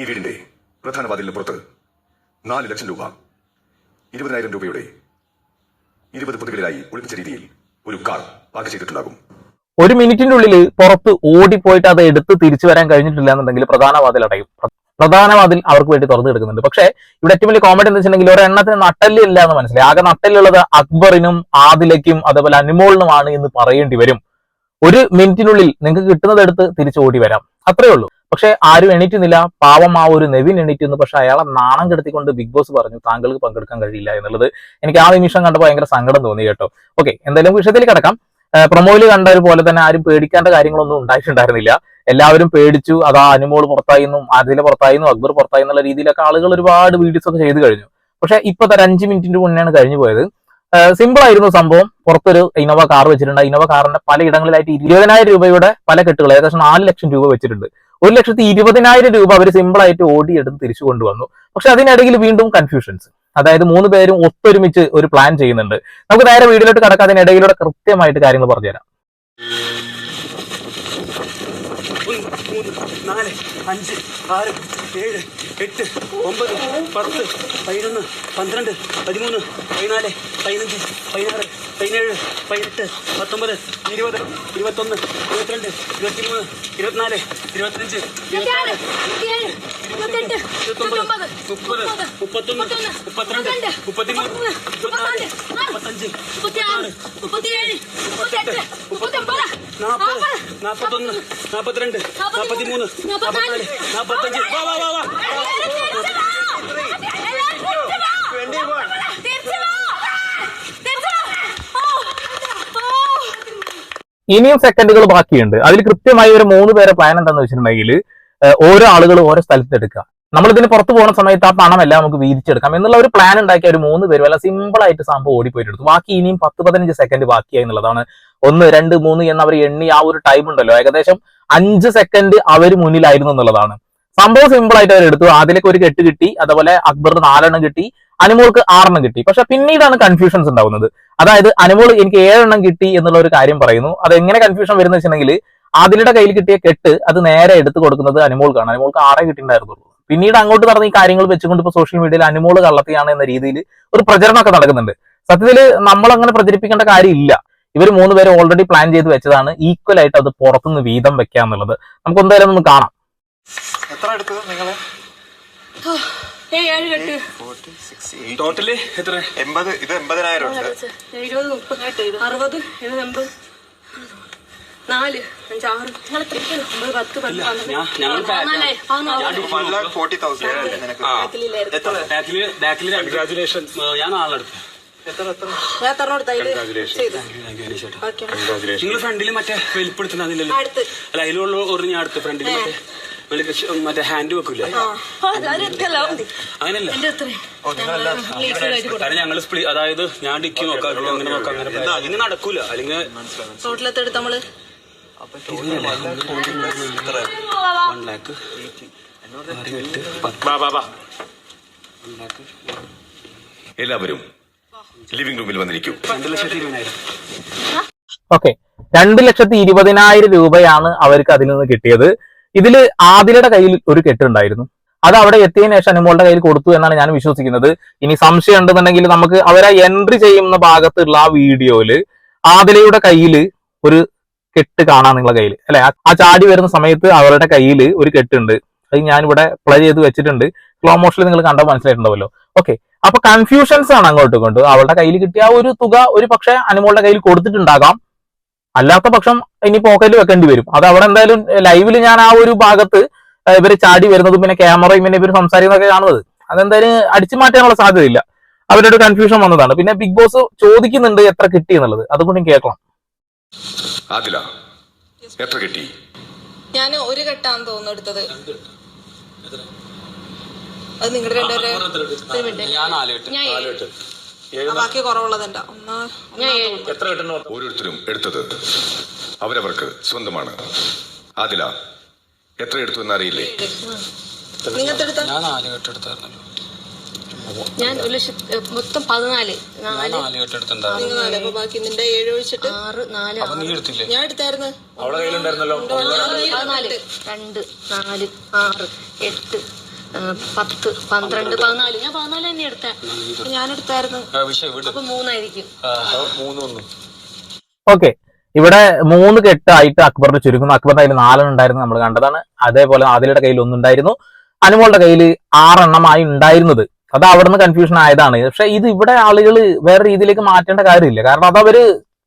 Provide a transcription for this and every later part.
ഈ വീടിന്റെ പ്രധാന വാതിലിന് പുറത്ത് നാല് ലക്ഷം രൂപ ഇരുപതിനായിരം രൂപയുടെ ഇരുപത് പ്രതികളിലായി ഒളിപ്പിച്ച രീതിയിൽ ഒരു കാർ പാർക്ക് ചെയ്തിട്ടുണ്ടാകും. ഒരു മിനിറ്റിന്റെ ഉള്ളിൽ പുറത്ത് ഓടിപ്പോയിട്ട് അത് എടുത്ത് തിരിച്ചു വരാൻ കഴിഞ്ഞിട്ടില്ല എന്നുണ്ടെങ്കിൽ പ്രധാന വാതിൽ അടയും. പ്രധാന വാതിൽ അവർക്ക് വേണ്ടി തുറന്നു കിടക്കുന്നുണ്ട്. പക്ഷേ ഇവിടെ ഏറ്റവും വലിയ കോമഡി എന്ന് വെച്ചിട്ടുണ്ടെങ്കിൽ ഒരെണ്ണത്തിന് നട്ടല്ലില്ല എന്ന് മനസ്സിലായി. ആകെ നട്ടല്ലുള്ളത് അക്ബറിനും ആദിലയ്ക്കും അതേപോലെ അനുമോളിനുമാണ് എന്ന് പറയേണ്ടി വരും. ഒരു മിനിറ്റിനുള്ളിൽ നിങ്ങൾക്ക് കിട്ടുന്നതെടുത്ത് തിരിച്ചു ഓടി വരാം. അത്രയേ ഉള്ളൂ. പക്ഷെ ആരും എണീറ്റുന്നില്ല. പാവം ആ ഒരു നെവിൻ എണീറ്റുന്നു പക്ഷെ അയാളെ നാണം കെടുത്തിക്കൊണ്ട് ബിഗ് ബോസ് പറഞ്ഞു താങ്കൾക്ക് പങ്കെടുക്കാൻ കഴിയില്ല എന്നുള്ളത്. എനിക്ക് ആ നിമിഷം കണ്ടപ്പോൾ ഭയങ്കര സങ്കടം തോന്നി കേട്ടോ. ഓക്കെ എന്തായാലും വിഷയത്തിൽ കിടക്കാം. പ്രൊമോയിൽ പോലെ തന്നെ ആരും പേടിക്കേണ്ട കാര്യങ്ങളൊന്നും ഉണ്ടായിട്ടുണ്ടായിരുന്നില്ല. എല്ലാവരും പേടിച്ചു. അതാ അനുമോൾ പുറത്തായിന്നും ആദില പുറത്തായിന്നും അക്ബർ പുറത്തായി എന്നുള്ള രീതിയിലൊക്കെ ആളുകൾ ഒരുപാട് വീഡിയോസ് ഒക്കെ ചെയ്തു കഴിഞ്ഞു. പക്ഷെ ഇപ്പൊ തന്നെ അഞ്ച് മിനിറ്റിന്റെ മുന്നെയാണ് കഴിഞ്ഞു പോയത്. സിമ്പിൾ ആയിരുന്നു സംഭവം. പുറത്തൊരു ഇന്നോവ കാർ വെച്ചിട്ടുണ്ട്. ഇന്നോവ കാറിന്റെ പല ഇടങ്ങളിലായിട്ട് ഇരുപതിനായിരം രൂപയുടെ പല കെട്ടുകൾ ഏകദേശം നാല് ലക്ഷം രൂപ വെച്ചിട്ടുണ്ട്. ഒരു ലക്ഷത്തി ഇരുപതിനായിരം രൂപ അവർ സിമ്പിൾ ആയിട്ട് ഓടിയെടുത്ത് തിരിച്ചു കൊണ്ടുവന്നു. പക്ഷെ അതിനിടയിൽ വീണ്ടും കൺഫ്യൂഷൻസ് അതായത് മൂന്ന് പേരും ഒത്തൊരുമിച്ച് ഒരു പ്ലാൻ ചെയ്യുന്നുണ്ട്. നമുക്ക് നേരെ വീഡിയോയിലോട്ട് കടക്കാം. അതിനിടയിലൂടെ കൃത്യമായിട്ട് കാര്യങ്ങൾ പറഞ്ഞുതരാം. നാല് അഞ്ച് ആറ് ഏഴ് എട്ട് ഒമ്പത് പത്ത് പതിനൊന്ന് പന്ത്രണ്ട് പതിമൂന്ന് പതിനാല് പതിനഞ്ച് പതിനാറ് പതിനേഴ് പതിനെട്ട് പത്തൊമ്പത് ഇരുപത് ഇരുപത്തൊന്ന് ഇരുപത്തിരണ്ട് ഇരുപത്തിമൂന്ന് ഇരുപത്തിനാല് ഇരുപത്തഞ്ച് ഇരുപത്തിനാല് ഇരുപത്തെട്ട്, ഇരുപത്തൊമ്പത് മുപ്പത് മുപ്പത്തൊന്ന് മുപ്പത്തിരണ്ട് മുപ്പത്തിമൂന്ന് മുപ്പത്തിനാല് മുപ്പത്തഞ്ച് മുപ്പത്തിയാറ്, മുപ്പത്തിയേഴ്, മുപ്പത്തെട്ട്, മുപ്പത്തൊമ്പത്, നാൽപ്പത് നാൽപ്പത്തൊന്ന് നാൽപ്പത്തിരണ്ട് നാൽപ്പത്തിമൂന്ന് നാൽപ്പത്തിനാല് നാൽപ്പത്തഞ്ച് വാ വാ വാ വാ. ഇനിയും സെക്കൻഡുകൾ ബാക്കിയുണ്ട്. അതിൽ കൃത്യമായി ഒരു മൂന്ന് പേരെ പ്ലാൻ എന്താന്ന് വെച്ചിട്ടുണ്ടെങ്കിൽ ഓരോ ആളുകൾ ഓരോ സ്ഥലത്ത് എടുക്കുക. നമ്മൾ ഇതിന് പുറത്ത് പോകുന്ന സമയത്ത് ആ പണമെല്ലാം നമുക്ക് വീതിച്ചെടുക്കാം എന്നുള്ള ഒരു പ്ലാൻ ഉണ്ടാക്കിയ ഒരു മൂന്ന് പേര് വല്ല സിമ്പിൾ ആയിട്ട് സംഭവം ഓടിപ്പോയിട്ടെടുത്തു ബാക്കി ഇനിയും പത്ത് പതിനഞ്ച് സെക്കൻഡ് ബാക്കിയായി എന്നുള്ളതാണ്. ഒന്ന് രണ്ട് മൂന്ന് എന്ന് അവർ എണ്ണി ആ ഒരു ടൈം ഉണ്ടല്ലോ. ഏകദേശം അഞ്ച് സെക്കൻഡ് അവർ മുന്നിലായിരുന്നു എന്നുള്ളതാണ്. സംഭവം സിമ്പിൾ ആയിട്ട് അവർ എടുത്തു. ആദ്യമൊക്കെ ഒരു കെട്ട് കിട്ടി അതുപോലെ അക്ബറിന് നാലെണ്ണം കിട്ടി അനുമോൾക്ക് ആറെണ്ണം കിട്ടി. പക്ഷെ പിന്നീടാണ് കൺഫ്യൂഷൻസ് ഉണ്ടാവുന്നത്. അതായത് അനുമോൾ എനിക്ക് ഏഴെണ്ണം കിട്ടി എന്നുള്ള ഒരു കാര്യം പറയുന്നു. അത് എങ്ങനെ കൺഫ്യൂഷൻ വരുന്ന വെച്ചിട്ടുണ്ടെങ്കിൽ ആദിലയുടെ കയ്യിൽ കിട്ടിയ കെട്ട് അത് നേരെ എടുത്തു കൊടുക്കുന്നത് അനുമോൾക്കാണ്. അനുമോൾക്ക് ആറേ കിട്ടിയിട്ടുണ്ടായിരുന്നുള്ളൂ. പിന്നീട് അങ്ങോട്ട് നടന്ന ഈ കാര്യങ്ങൾ വെച്ചുകൊണ്ട് ഇപ്പൊ സോഷ്യൽ മീഡിയയിൽ അനുമോൾ കള്ളത്തിയാണ് എന്ന രീതിയിൽ ഒരു പ്രചരണമൊക്കെ നടക്കുന്നുണ്ട്. സത്യത്തിൽ നമ്മൾ അങ്ങനെ പ്രചരിപ്പിക്കേണ്ട കാര്യമില്ല. ഇവർ മൂന്ന് പേര് ഓൾറെഡി പ്ലാൻ ചെയ്ത് വെച്ചതാണ്. ഈക്വൽ ആയിട്ട് അത് പുറത്തുനിന്ന് വീതം വെക്കുക എന്നുള്ളത് നമുക്ക് എന്തായാലും ഒന്ന് കാണാം. എത്ര എടുത്തത് നിങ്ങൾ? ഏയ് ഏഴ് കെട്ട്. ടോട്ടൽ എത്ര? എൺപത് ഇത് എൺപതിനായിരം ഉണ്ട് ഇരുപത് മുപ്പത് അറുപത് എൺപത്. നാല് അഞ്ച് ആറ്. ഒമ്പത് പത്ത് പത്ത് ഞാൻ കൺഗ്രാചുലേഷൻ നിങ്ങൾ ഫ്രണ്ടിൽ മറ്റേ വലിപ്പെടുത്തുന്നില്ലല്ലോ അടുത്ത്. അല്ല അതിലുള്ള ഒരു ഞാൻ അടുത്ത് ഫ്രണ്ടിൽ മറ്റേ മറ്റേ ഹാൻഡ് വെക്കൂലേ? നിങ്ങളെല്ലാം. കാരണം ഞങ്ങൾ അതായത് ഞാൻ ഡിക്കി നോക്കാം അങ്ങനെ നോക്കാം അങ്ങനെ നടക്കൂല. അല്ലെങ്കിൽ റോട്ടിലെത്തെടുത്ത് നമ്മൾ? വൺ ലാക്ക് എല്ലാവരും ലിവിംഗ് റൂമിൽ വന്നിരിക്കും. രണ്ട് ലക്ഷത്തി ഇരുപതിനായിരം. ഓക്കെ രണ്ട് ലക്ഷത്തി ഇരുപതിനായിരം രൂപയാണ് അവർക്ക് അതിൽ നിന്ന് കിട്ടിയത്. ഇതിൽ ആദിലയുടെ കയ്യിൽ ഒരു കെട്ടുണ്ടായിരുന്നു. അത് അവിടെ എത്തിയതിനു ശേഷം അനുമോളുടെ കയ്യിൽ കൊടുത്തു എന്നാണ് ഞാൻ വിശ്വസിക്കുന്നത്. ഇനി സംശയം ഉണ്ടെന്നുണ്ടെങ്കിൽ നമുക്ക് അവരെ എൻട്രി ചെയ്യുന്ന ഭാഗത്തുള്ള ആ വീഡിയോയിൽ ആദിലയുടെ കയ്യിൽ ഒരു കെട്ട് കാണാം നിങ്ങളെ കയ്യിൽ അല്ലെ? ആ ചാടി വരുന്ന സമയത്ത് അവരുടെ കയ്യിൽ ഒരു കെട്ടുണ്ട്. അത് ഞാനിവിടെ പ്ലേ ചെയ്ത് വെച്ചിട്ടുണ്ട്. സ്ലോ മോഷനിൽ നിങ്ങൾ കണ്ടാൽ മനസ്സിലായിട്ടുണ്ടാവല്ലോ ഓക്കെ അപ്പൊ കൺഫ്യൂഷൻസ് ആണ് അങ്ങോട്ടും ഇങ്ങോട്ടും. അവളുടെ കയ്യിൽ കിട്ടിയ ഒരു തുക ഒരു പക്ഷെ അനുമോളുടെ കയ്യിൽ കൊടുത്തിട്ടുണ്ടാകാം. അല്ലാത്ത പക്ഷം ഇനി പോക്കറ്റിൽ വെക്കേണ്ടി വരും അത് അവിടെ എന്തായാലും ലൈവിൽ ഞാൻ ആ ഒരു ഭാഗത്ത് ഇവർ ഇവർ ചാടി വരുന്നതും പിന്നെ ക്യാമറയും പിന്നെ ഇവർ സംസാരിക്കുന്നതൊക്കെ കാണുന്നത് അതെന്തായാലും അടിച്ചു മാറ്റാനുള്ള സാധ്യതയില്ല അവരുടെ ഒരു കൺഫ്യൂഷൻ വന്നതാണ് പിന്നെ ബിഗ് ബോസ് ചോദിക്കുന്നുണ്ട് എത്ര കിട്ടി എന്നുള്ളത് അതുകൊണ്ടും കേൾക്കണം ആദില എത്ര കിട്ടി ഞാൻ ഒരു കെട്ടാന്ന് തോന്നുന്നു എടുത്തത് അത് നിങ്ങളുടെ രണ്ടുപേരെ ഞാൻ ബാക്കി കുറവുള്ളതുണ്ടാ. ഒന്നാ ഞാൻ ഏഴ് എത്ര ഓരോരുത്തരും എടുത്തത് അവരവർക്ക് സ്വന്തമാണ്. ആദില എത്ര എടുത്തു എന്നറിയില്ലേ? നിങ്ങൾക്ക് എടുത്ത? ഞാൻ നാല് ഞാൻ ഒരു ലക്ഷത്തി മൊത്തം പതിനാല്. നാല്. നാല് നിങ്ങൾ നാല്. അപ്പൊ ബാക്കി നിന്റെ ഏഴ് ഒഴിച്ചിട്ട് ആറ് നാല് അപ്പൊ നീ എടുത്തില്ലേ ഞാൻ എടുത്തായിരുന്നു. അവളെ കയ്യിലുണ്ടായിരുന്നല്ലോ. ഞാൻ പതിനാല്. രണ്ട് നാല് ആറ് എട്ട് പത്ത് പന്ത്രണ്ട് പതിനാല്. ഞാൻ പതിനാല് തന്നെ എടുത്ത. ഞാൻ എടുത്തായിരുന്നു. അപ്പൊ മൂന്നായിരിക്കും. ഓക്കെ. ഇവിടെ മൂന്ന് കെട്ടായിട്ട് അക്ബറിന്റെ ചുരുങ്ങുന്നു. അക്ബറിന്റെ കയ്യിൽ നാലെണ്ണം ഉണ്ടായിരുന്നു നമ്മൾ കണ്ടതാണ്. അതേപോലെ ആദിലയുടെ കയ്യിൽ ഒന്നുണ്ടായിരുന്നു അനുമോളുടെ കയ്യിൽ ആറെണ്ണമായി ഉണ്ടായിരുന്നത്. അത് അവിടുന്ന് നിന്ന് കൺഫ്യൂഷൻ ആയതാണ്. പക്ഷെ ഇത് ഇവിടെ ആളുകൾ വേറെ രീതിയിലേക്ക് മാറ്റേണ്ട കാര്യമില്ല. കാരണം അത് അവർ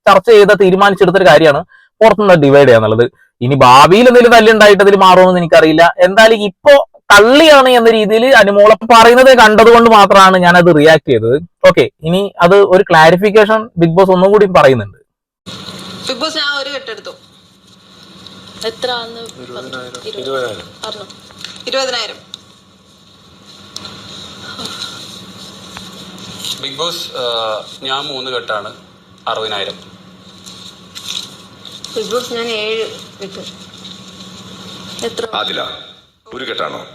ചർച്ച ചെയ്ത തീരുമാനിച്ചെടുത്തൊരു കാര്യമാണ്. പുറത്തുനിന്ന് ഡിവൈഡ് ചെയ്യാന്നുള്ളത്. ഇനി ഭാവിയിൽ എന്തെങ്കിലും തല്ലുണ്ടായിട്ട് അതിൽ മാറുമെന്ന് എനിക്കറിയില്ല. എന്തായാലും ഇപ്പോ കള്ളിയാണ് എന്ന രീതിയിൽ അനുമോള പറയുന്നത് കണ്ടതുകൊണ്ട് മാത്രമാണ് ഞാൻ അത് റിയാക്ട് ചെയ്തത്. ഓക്കെ ഇനി അത് ഒരു ക്ലാരിഫിക്കേഷൻ ബിഗ് ബോസ് ഒന്നും കൂടി പറയുന്നുണ്ട്. ബിഗ് ബോസ് ഞാൻ ഒരു കെട്ടെടുത്തു. എത്ര ഇരുപതിനായിരം. ബിഗ് ബോസ് ഞാൻ മൂന്ന് കെട്ടാണ്. അറുപതിനായിരം. ബിഗ് ബോസ് ഞാൻ ഏഴ് കെട്ട്. എത്ര? ആദില. ഒരു കെട്ടാണോ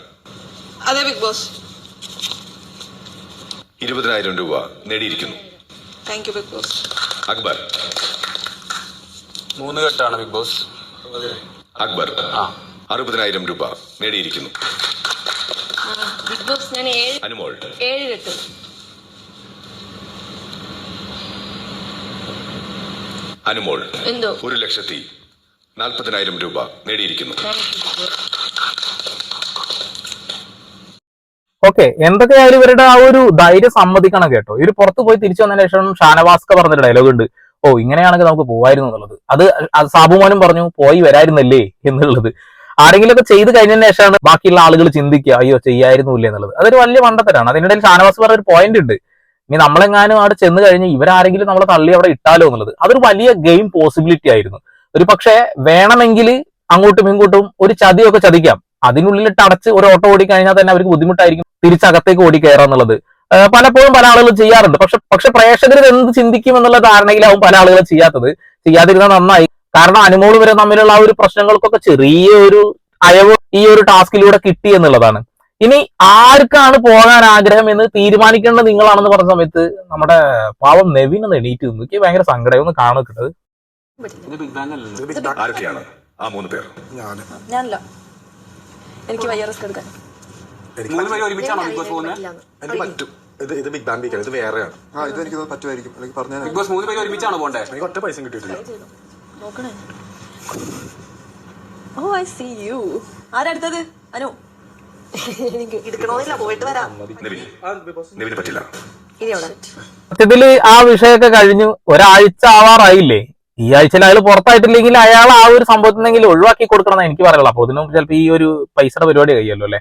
അതെ ബിഗ് ബോസ്. ഇരുപതിനായിരം രൂപ നേടിയിരിക്കുന്നു. Thank you big boss. Akbar. മൂന്ന് കെട്ടാണ് ബിഗ് ബോസ്. അക്ബർ. ആ. അറുപതിനായിരം രൂപ നേടിയിരിക്കുന്നു. ബിഗ് ബോസ് ഞാൻ ഏഴ് അനുമോൾ. ഏഴ് കിട്ടും. അനുമോൾ. എന്തോ? ഒരു ലക്ഷത്തി നാൽപ്പതിനായിരം രൂപ നേടിയിരിക്കുന്നു. ഓക്കെ എന്തൊക്കെയായാലും ഇവരുടെ ആ ഒരു ധൈര്യം സമ്മതിക്കണം കേട്ടോ. ഇവർ പുറത്ത് പോയി തിരിച്ചു വന്നതിന് ശേഷം ഷാനവാസ്ക പറഞ്ഞൊരു ഡയലോഗ് ഉണ്ട്. ഓ ഇങ്ങനെയാണെങ്കിൽ നമുക്ക് പോവായിരുന്നു എന്നുള്ളത്. അത് സാബുമോനും പറഞ്ഞു പോയി വരായിരുന്നല്ലേ? എന്നുള്ളത്. ആരെങ്കിലും ഒക്കെ ചെയ്ത് കഴിഞ്ഞതിന് ശേഷമാണ് ബാക്കിയുള്ള ആളുകൾ ചിന്തിക്കുക അയ്യോ ചെയ്യായിരുന്നില്ല? എന്നുള്ളത്. അതൊരു വലിയ മണ്ടത്തരാണ്. അതിനിടയിൽ ഷാനവാസ് പറഞ്ഞ ഒരു പോയിന്റ് ഉണ്ട്. ഇനി നമ്മളെങ്ങാനും അവിടെ ചെന്ന് കഴിഞ്ഞ് ഇവരാരെങ്കിലും നമ്മളെ തള്ളി അവിടെ ഇട്ടാലോ? എന്നുള്ളത്. അതൊരു വലിയ ഗെയിം പോസിബിലിറ്റി ആയിരുന്നു. ഒരു പക്ഷേ വേണമെങ്കിൽ അങ്ങോട്ടും ഇങ്ങോട്ടും ഒരു ചതിയൊക്കെ ചതിക്കാം. അതിനുള്ളിലിട്ട് അടച്ച് ഒരു ഓട്ടോ ഓടിക്കഴിഞ്ഞാൽ തന്നെ അവർക്ക് ബുദ്ധിമുട്ടായിരിക്കും തിരിച്ചകത്തേക്ക് ഓടി കയറുക എന്നുള്ളത് പലപ്പോഴും പല ആളുകൾ ചെയ്യാറുണ്ട്. പക്ഷെ പക്ഷെ പ്രേക്ഷകർ എന്ത് ചിന്തിക്കും എന്നുള്ള ധാരണയിലാവും പല ആളുകളും ചെയ്യാത്തത്. ചെയ്യാതിരുന്നാൽ നന്നായി. കാരണം അനുമോൾ വരെ തമ്മിലുള്ള ആ ഒരു പ്രശ്നങ്ങൾക്കൊക്കെ ചെറിയ ഒരു അയവ് ഈ ഒരു ടാസ്കിലൂടെ കിട്ടി എന്നുള്ളതാണ്. ഇനി ആർക്കാണ് പോകാൻ ആഗ്രഹം എന്ന് തീരുമാനിക്കേണ്ടത് നിങ്ങളാണെന്ന് പറഞ്ഞ സമയത്ത് നമ്മുടെ പാവം നെവിൻ ഒന്ന് എണീറ്റ് നിന്നു. എനിക്ക് ഭയങ്കര സങ്കടം ഒന്ന് കാണാൻ കിട്ടത് ഞാനല്ല. എനിക്ക് വയ്യ റിസ്ക് എടുക്കാൻ. മൂന്ന് പേര് ഒരുമിച്ചാണോ ബിഗ് ബോസ് പോകുന്നത്? എനിക്ക് പറ്റും. ഇത് ഇത് ബിഗ് ബാമ്പിക്കാണ് ഇത് വേറെയാണ്. ആ ഇത് എനിക്ക് പറ്റുമായിരിക്കും. പറഞ്ഞാൽ ബിഗ് ബോസ് മൂന്ന് പേര് ഒരുമിച്ചാണോ പോണ്ടേ എനിക്ക് ഒറ്റ കിട്ടിയിട്ടില്ല. നോക്കണേ. ഓ ഐ സി യു ആരടുത്തത് അനു. എനിക്ക് എടുക്കണമെന്നില്ല പോയിട്ട് വരാം. സത്യത്തിൽ ആ വിഷയമൊക്കെ കഴിഞ്ഞു. ഒരാഴ്ച ആവാറായില്ലേ? ഈ ആഴ്ചയിൽ അയാൾ പുറത്തായിട്ടില്ലെങ്കിൽ അയാൾ ആ ഒരു സംഭവത്തിനെങ്കിലും ഒഴിവാക്കി കൊടുക്കണം എനിക്ക് പറയുള്ളൂ അപ്പൊ ഇതിനും ചിലപ്പോൾ ഈ ഒരു പൈസയുടെ പരിപാടി കഴിയല്ലോ അല്ലെ?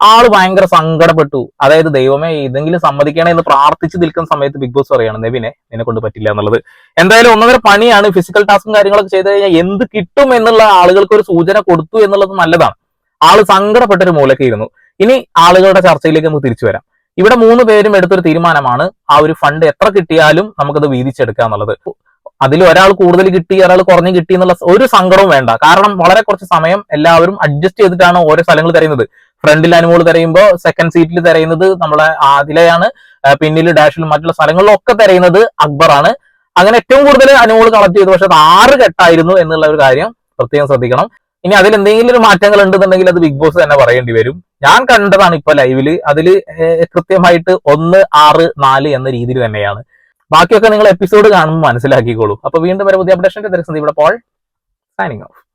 ആൾ ഭയങ്കര സങ്കടപ്പെട്ടു. അതായത് ദൈവമേ ഇതെങ്കിലും സമ്മതിക്കണേ എന്ന് പ്രാർത്ഥിച്ചു നിൽക്കുന്ന സമയത്ത് ബിഗ് ബോസ് പറയാണ് നെവിനെ നിന്നെ കൊണ്ട് പറ്റില്ല എന്നുള്ളത്. എന്തായാലും ഒന്നര പണിയാണ് ഫിസിക്കൽ ടാസ്കും കാര്യങ്ങളൊക്കെ ചെയ്ത് കഴിഞ്ഞാൽ എന്ത് കിട്ടും എന്നുള്ള ആളുകൾക്ക് ഒരു സൂചന കൊടുത്തു എന്നുള്ളത് നല്ലതാണ്. ആൾ സങ്കടപ്പെട്ട ഒരു മൂലക്ക് ഇരുന്നു. ഇനി ആളുകളുടെ ചർച്ചയിലേക്ക് നമുക്ക് തിരിച്ചു വരാം. ഇവിടെ മൂന്ന് പേരും എടുത്തൊരു തീരുമാനമാണ് ആ ഒരു ഫണ്ട് എത്ര കിട്ടിയാലും നമുക്കത് വീതിച്ചെടുക്കുക എന്നുള്ളത്. അതിൽ ഒരാൾ കൂടുതൽ കിട്ടി ഒരാൾ കുറഞ്ഞു കിട്ടി എന്നുള്ള ഒരു സങ്കടവും വേണ്ട. കാരണം വളരെ കുറച്ച് സമയം എല്ലാവരും അഡ്ജസ്റ്റ് ചെയ്തിട്ടാണ് ഓരോ സ്ഥലങ്ങൾ തിരയുന്നത്. ഫ്രണ്ടിൽ അനുമോൾ തിരയുമ്പോൾ സെക്കൻഡ് സീറ്റിൽ തിരയുന്നത് നമ്മളെ ആദിലയാണ് പിന്നിൽ ഡാഷിലും മറ്റുള്ള സ്ഥലങ്ങളിലും ഒക്കെ തിരയുന്നത് അക്ബറാണ് അങ്ങനെ ഏറ്റവും കൂടുതൽ അനുമോൾ കളക്ട് ചെയ്തു പക്ഷെ അത് ആറ് കെട്ടായിരുന്നു എന്നുള്ള ഒരു കാര്യം പ്രത്യേകം ശ്രദ്ധിക്കണം. ഇനി അതിൽ എന്തെങ്കിലും ഒരു മാറ്റങ്ങൾ ഉണ്ടെന്നുണ്ടെങ്കിൽ അത് ബിഗ് ബോസ് തന്നെ പറയേണ്ടി വരും. ഞാൻ കണ്ടതാണ് ഇപ്പൊ ലൈവിൽ അതിൽ കൃത്യമായിട്ട് ഒന്ന് ആറ് നാല് എന്ന രീതിയിൽ തന്നെയാണ്. ബാക്കിയൊക്കെ നിങ്ങൾ എപ്പിസോഡ് കാണുമ്പോൾ മനസ്സിലാക്കിക്കോളൂ. അപ്പൊ വീണ്ടും വരെ പുതിയ അപ്ഡേഷന്റെ ദിവസം ഇവിടെ പോൾ സൈനിങ് ഓഫ്